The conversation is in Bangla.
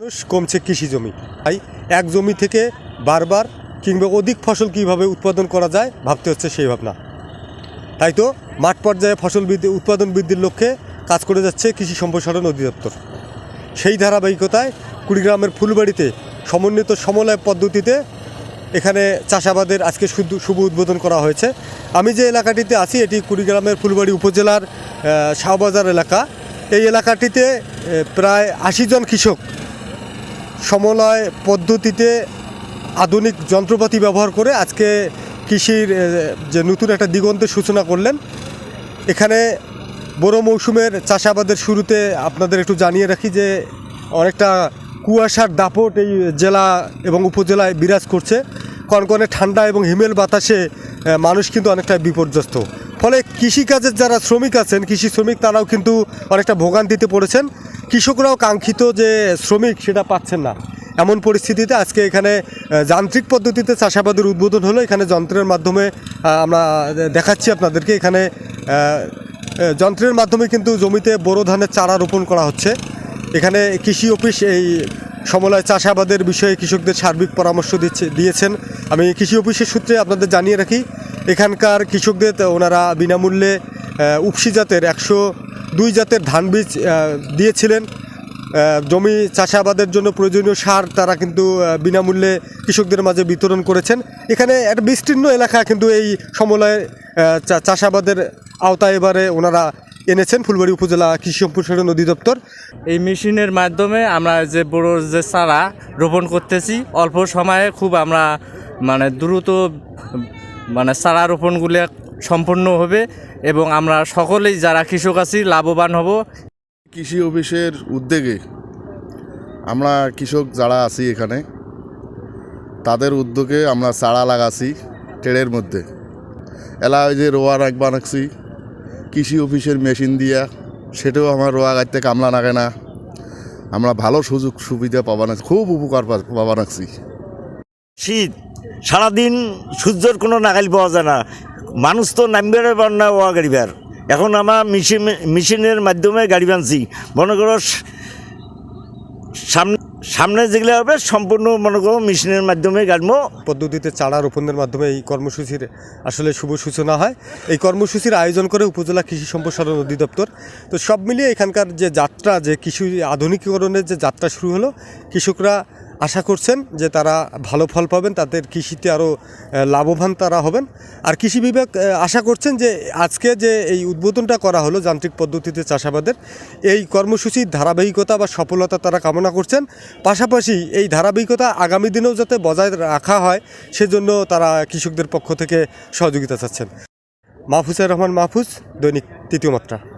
মানুষ কমছে কৃষি জমি। তাই এক জমি থেকে বারবার কিংবা অধিক ফসল কীভাবে উৎপাদন করা যায় ভাবতে হচ্ছে সেই ভাবনা। তাই তো মাঠ পর্যায়ে ফসল বৃদ্ধি, উৎপাদন বৃদ্ধির লক্ষ্যে কাজ করে যাচ্ছে কৃষি সম্প্রসারণ অধিদপ্তর। সেই ধারাবাহিকতায় কুড়িগ্রামের ফুলবাড়িতে সমন্বিত সমলয় পদ্ধতিতে এখানে চাষাবাদের আজকে শুভ উদ্বোধন করা হয়েছে। আমি যে এলাকাটিতে আছি, এটি কুড়িগ্রামের ফুলবাড়ি উপজেলার শাহবাজার এলাকা। এই এলাকাটিতে প্রায় আশি জন কৃষক সমলয় পদ্ধতিতে আধুনিক যন্ত্রপাতি ব্যবহার করে আজকে কৃষির যে নতুন একটা দিগন্তের সূচনা করলেন। এখানে বড় মৌসুমের চাষাবাদের শুরুতে আপনাদের একটু জানিয়ে রাখি যে অনেকটা কুয়াশার দাপট এই জেলা এবং উপজেলায় বিরাজ করছে। কনকনে ঠান্ডা এবং হিমেল বাতাসে মানুষ কিন্তু অনেকটা বিপর্যস্ত। ফলে কৃষিকাজের যারা শ্রমিক আছেন, কৃষি শ্রমিক তারাও কিন্তু অনেকটা ভোগান্তিতে পড়েছেন। কৃষকরাও কাঙ্ক্ষিত যে শ্রমিক সেটা পাচ্ছেন না। এমন পরিস্থিতিতে আজকে এখানে যান্ত্রিক পদ্ধতিতে চাষাবাদের উদ্বোধন হলো। এখানে যন্ত্রের মাধ্যমে আমরা দেখাচ্ছি আপনাদেরকে। এখানে যন্ত্রের মাধ্যমে কিন্তু জমিতে বোরো ধানের চারা রোপণ করা হচ্ছে। এখানে কৃষি অফিস এই সমলয় চাষাবাদের বিষয়ে কৃষকদের সার্বিক পরামর্শ দিচ্ছে, দিয়েছেন। আমি কৃষি অফিসের সূত্রে আপনাদের জানিয়ে রাখি, এখানকার কৃষকদের ওনারা বিনামূল্যে উপসি জাতের একশো দুই জাতের ধান বীজ দিয়েছিলেন। জমি চাষাবাদের জন্য প্রয়োজনীয় সার তারা কিন্তু বিনামূল্যে কৃষকদের মাঝে বিতরণ করেছেন। এখানে একটা বিস্তীর্ণ এলাকা কিন্তু এই সমলয় চাষাবাদের আওতায় এবারে ওনারা এনেছেন ফুলবাড়ি উপজেলা কৃষি সম্প্রসারণ অধিদপ্তর। এই মেশিনের মাধ্যমে আমরা যে বড় যে চারা রোপণ করতেছি, অল্প সময়ে খুব আমরা মানে দ্রুত মানে চারা রোপণগুলো সম্পন্ন হবে এবং আমরা সকলেই যারা কৃষক আছি লাভবান হব। কৃষি অফিসের উদ্যোগে আমরা কৃষক যারা আছি এখানে তাদের উদ্যোগে আমরা চারা লাগাছি ট্রেডের মধ্যে। এলা ওই যে রোয়া রাখ বানাচ্ছি কৃষি অফিসের মেশিন দিয়া সেটাও আমার রোয়া গাইতে কামলা লাগে না। আমরা ভালো সুযোগ সুবিধা পাবা না খুব উপকার পা- পাবা নাকছি শীত সারাদিন সূর্যের কোনো নাগাল পাওয়া যায় না। মানুষ তো নামবে না ওয়া গাড়ি এখন আমার মেশিন মেশিনের মাধ্যমে গাড়ি বানছি। মনে করো, সামনে সামনে যেগুলো হবে, সম্পূর্ণ মনে করো মেশিনের মাধ্যমে গাড়বো পদ্ধতিতে চারা রোপণের মাধ্যমে এই কর্মসূচির আসলে শুভ সূচনা হয়। এই কর্মসূচির আয়োজন করে উপজেলা কৃষি সম্প্রসারণ অধিদপ্তর। তো সব মিলিয়ে এখানকার যে যাত্রা, যে কৃষি আধুনিকীকরণের যে যাত্রা শুরু হলো, কৃষকরা আশা করছেন যে তারা ভালো ফল পাবেন, তাদের কৃষিতে আরও লাভবান তারা হবেন। আর কৃষি বিভাগ আশা করছেন যে আজকে যে এই উদ্বোধনটা করা হলো যান্ত্রিক পদ্ধতিতে চাষাবাদের, এই কর্মসূচির ধারাবাহিকতা বা সফলতা তারা কামনা করছেন। পাশাপাশি এই ধারাবাহিকতা আগামী দিনেও যাতে বজায় রাখা হয়, সেজন্য তারা কৃষকদের পক্ষ থেকে সহযোগিতা চাচ্ছেন। মাহফুজুর রহমান মাহফুজ, দৈনিক তৃতীয় মাত্রা।